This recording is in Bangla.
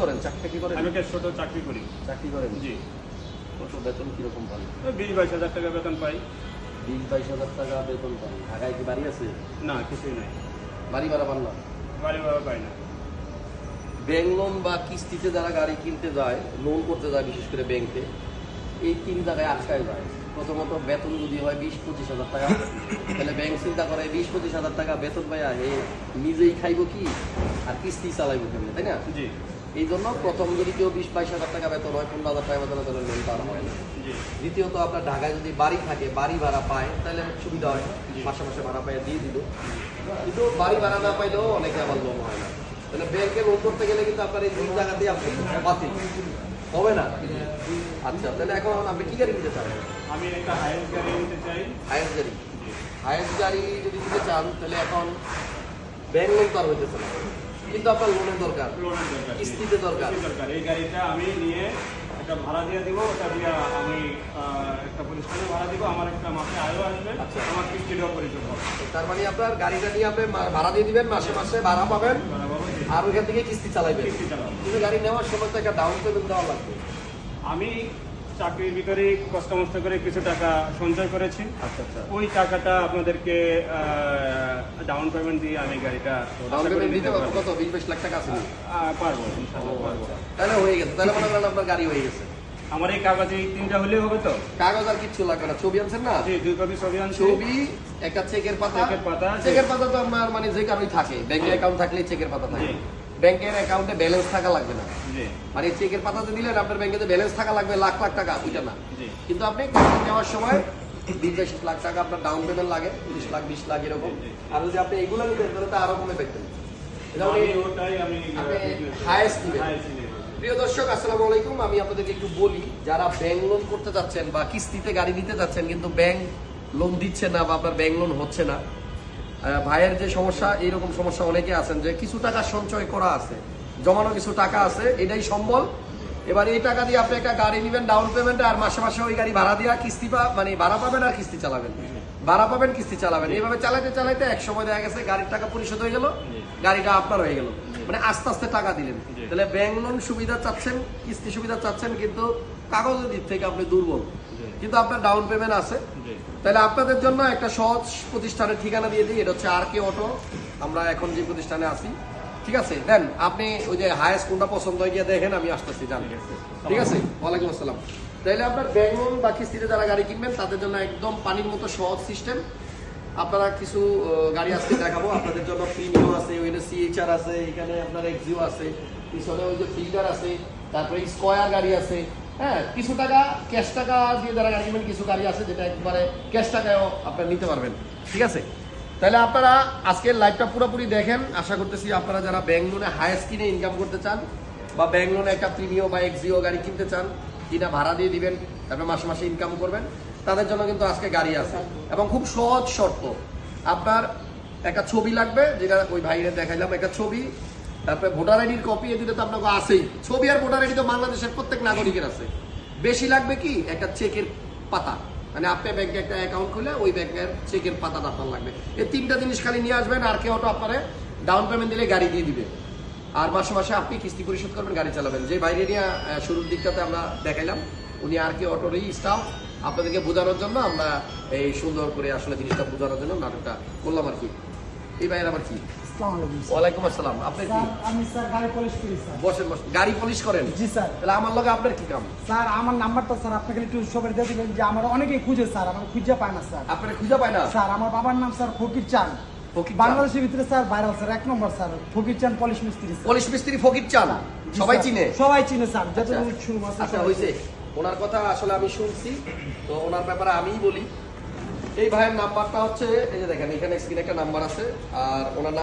করেন? চাকরি কি করেন? আমি একটা ছোট চাকরি করি। চাকরি করেন? জি। কত বেতন কীরকম পান? বিশ বাইশ হাজার টাকা বেতন পাই। বিশ বাইশ হাজার টাকা বেতন পান। ঢাকায় কি বাড়ি আছে? না কিছুই নাই। বাড়ি ভাড়া পান না? বাড়ি ভাড়া পাই না। ব্যাংক লোন বা কিস্তিতে যারা গাড়ি কিনতে যায় লোন করতে যায় বিশেষ করে ব্যাংকে এই তিন জায়গায় আটকায় যায়। প্রথমত বেতন যদি হয় বিশ পঁচিশ হাজার টাকা। তাহলে ব্যাংক চিন্তা করে বিশ পঁচিশ হাজার টাকা বেতন পাইয়া হে নিজেই খাইব কি? আর কিস্তি চালাইব কেমনে তাই না? জি। এই জন্য প্রথম যদি কেউ বিশ বাইশ হাজার টাকা বেতন হয় পনেরো হাজার টাকা বেতন তাহলে লোন পাওয়া হয় না। দ্বিতীয়ত আপনার ঢাকায় যদি বাড়ি থাকে বাড়ি ভাড়া পায় তাহলে সুবিধা হয়। মাসে মাসে ভাড়া পাইয়ে দিয়ে দিল। কিন্তু বাড়ি ভাড়া না পাইলেও অনেকে আবার লোন হয় না। তাহলে ব্যাংকে লোন করতে গেলে কিন্তু আপনার এই দুই জায়গাতেই আপনি বাতিল। হবে না? আচ্ছা তাহলে এখন আপনি কি গাড়ি নিতে চান? আমি একটা হায়ার গাড়ি নিতে চাই। হায়েস্ট গাড়ি। হায়েস্ট গাড়ি যদি নিতে চান তাহলে এখন ব্যাংক লোন তো আর হইতেছে না। কিন্তু আপনার লোনের দরকার। লোনের দরকার কিস্তিতে দরকার। দরকার। এই গাড়িটা আমি নিয়ে একটা ভাড়া দিয়ে দিব ওটা দিয়ে আমি একটা প্রতিষ্ঠানে ভাড়া দিব আমার একটা মাসে আয়ও আসবে আচ্ছা। আমার কিস্তিটাও পরিশোধ হবে। তার মানে আপনার গাড়িটা নিয়ে আপনি ভাড়া দিয়ে দিবেন মাসে মাসে ভাড়া পাবেন। আর ওইখান থেকে কিস্তি চালাইবেন। কিস্তি চালাবো। কিন্তু গাড়ি নেওয়ার সময় তো একটা ডাউন পেমেন্ট দেওয়া লাগবে। আমি চাকরির ভিতরে কষ্ট মষ্ট করে কিছু টাকা সঞ্চয় করেছি। আচ্ছা আচ্ছা। ওই টাকাটা আপনাদেরকে ডাউন পেমেন্ট দিয়ে আমি গাড়িটা ডাউন পেমেন্ট দিতে পারব? পারব। কত? বিশ বাইশ লাখ টাকা আছে পারব ইনশাআল্লাহ পারব। তাহলে হয়ে গেছে। তাহলে মনে করেন আপনার গাড়ি হয়ে গেছে। আমার এই কাগজে এই তিনটা হলেই হবে তো? কাগজ আর কিচ্ছু লাগবে না। ছবি আনছেন না? জি দুই কপি ছবি আনছি। ছবি একটা চেকের পাতা। চেকের পাতা, চেকের পাতা তো আমার মানে যে কারোই থাকে। ব্যাংকের অ্যাকাউন্ট থাকলে চেকের পাতা থাকে। ব্যাংকের অ্যাকাউন্টে ব্যালেন্স থাকা লাগবে না। মানে চেকের পাতাতে দিলেন আপনার ব্যাংকে ব্যালেন্স থাকা লাগবে লাখ লাখ টাকা ওইটা না? কিন্তু আপনি গাড়ি নেওয়ার সময় বিশ বাইশ লাখ টাকা আপনার ডাউন পেমেন্ট লাগে তিরিশ লাখ বিশ লাখ এরকম। আর যদি আপনি এগুলো নিতেন তাহলে তো আরও কমে পেতেন। প্রিয় দর্শক আসসালামু আলাইকুম। আমি আপনাদেরকে একটু বলি যারা ব্যাংক লোন করতে যাচ্ছেন বা কিস্তিতে গাড়ি নিতে যাচ্ছেন কিন্তু ব্যাংক লোন দিচ্ছে না বা আপনার ব্যাংক লোন হচ্ছে না ভাইয়ের যে সমস্যা, এইরকম সমস্যা অনেকে আছেন যে কিছু টাকা সঞ্চয় করা আছে, জমানো কিছু টাকা আছে, এটাই সম্বল। এবার এই টাকা দিয়ে আপনি একটা গাড়ি নেবেন ডাউন পেমেন্টে আর মাসে মাসে ওই গাড়ি ভাড়া দিয়া কিস্তি পা মানে ভাড়া পাবেন আর কিস্তি চালাবেন। ভাড়া পাবেন, কিস্তি চালাবেন। এইভাবে চালাইতে চালাইতে এক সময় দেখা গেছে গাড়ির টাকা পরিশোধ হয়ে গেল, গাড়িটা আপনার হয়ে গেল। মানে আস্তে আস্তে টাকা দিলেন। তাহলে ব্যাংক লোন সুবিধা চাচ্ছেন, কিস্তি সুবিধা চাচ্ছেন, কিন্তু কাগজের দিক থেকে আপনি দুর্বল। কিন্তু আপনার ডাউন পেমেন্ট আছে তাহলে আপনাদের জন্য একটা সহজ প্রতিষ্ঠানের ঠিকানা দিয়ে দিই এটা হচ্ছে আর কে অটো আমরা এখন যে প্রতিষ্ঠানে আছি। ঠিক আছে? দেন আপনি ওই যে হায়েস্ট কোনটা পছন্দ হয়ে গিয়ে দেখেন আমি আসতেছি জান ঠিক আছে। ওয়ালাইকুম আসসালাম। তাহলে আপনার ব্যাংক লোন বা কিস্তিতে যারা গাড়ি কিনবেন তাদের জন্য একদম পানির মতো সহজ সিস্টেম। আপনারা কিছু গাড়ি আজকে দেখাবো। আপনাদের জন্য প্রিমিও আছে ওইখানে সিএইচআর আছে এখানে আপনার এক্সিও আছে পিছনে ওই যে ফিল্টার আছে তারপরে স্কোয়ার গাড়ি আছে। হ্যাঁ কিছু টাকা ক্যাশ টাকা দিয়ে যারা গাড়ি কিছু গাড়ি আছে যেটা একবারে ক্যাশ টাকায়ও আপনারা নিতে পারবেন, ঠিক আছে? তাহলে আপনারা আজকের লাইভটা পুরোপুরি দেখেন। আশা করতেছি আপনারা যারা ব্যাংক লোনে হায়েস্ট কিনে ইনকাম করতে চান বা ব্যাংক লোনে একটা প্রিমিও বা এক্সিও গাড়ি কিনতে চান, কিনা ভাড়া দিয়ে দিবেন, তারপরে মাসে মাসে ইনকাম করবেন, তাদের জন্য কিন্তু আজকে গাড়ি আছে। এবং খুব সহজ শর্ত, আপনার একটা ছবি লাগবে, যেটা ওই ভাইরে দেখাইলাম, একটা ছবি তারপরে ভোটার আইডির কপি এদিকে তো আপনাকে আছেই। ছবি আর ভোটার আইডি তো বাংলাদেশের প্রত্যেক নাগরিকের আছে। বেশি লাগবে কি? একটা চেকের পাতা। মানে আপনি ব্যাংকে একটা অ্যাকাউন্ট খুলে ওই ব্যাংকের চেকের পাতাটা আপনার লাগবে। এই তিনটা জিনিস খালি নিয়ে আসবেন আর কেউ আপনার ডাউন পেমেন্ট দিলে গাড়ি দিয়ে দিবে। আর মাসে মাসে আপনি কিস্তি পরিশোধ করবেন, গাড়ি চালাবেন। যে বাইরে নিয়ে শুরুর দিকটাতে আমরা দেখাইলাম, উনি আর কি অটোরই স্টাফ আপনাদেরকে বোঝানোর জন্য আমরা এই সুন্দর করে আসলে জিনিসটা বোঝানোর জন্য নাটকটা করলাম আর কি। এই ভাইয়ের আবার কি? ওয়ালাইকুম আসসালাম। আপনি কি? আমি স্যার গাড়ি পলিশ করি স্যার। বসেন বসেন। গাড়ি পলিশ করেন? জি স্যার। তাহলে আমার লগে আপনার কি কাম? স্যার আমার নাম্বারটা স্যার আপনাকে একটু সবাই দিয়ে দিবেন যে আমার অনেকেই খুঁজে স্যার আমার খুঁজে পায় না স্যার। আপনার খুঁজে পায় না? স্যার আমার বাবার নাম স্যার ফকির চান বাংলাদেশের ভিতরে স্যার ভাইরাল স্যার এক নম্বর স্যার ফকির চান পলিশ মিস্ত্রি পলিশ মিস্ত্রি ফকির চান সবাই চিনে? সবাই চিনে স্যার যত আচ্ছা। শুরু আচ্ছা ওনার কথা আসলে আমি শুনছি। তো ওনার ব্যাপারে আমিই বলি। এই ভাইয়ের নাম্বারটা হচ্ছে এই যে দেখেন এখানে স্ক্রিনে একটা নাম্বার আছে আর ওনার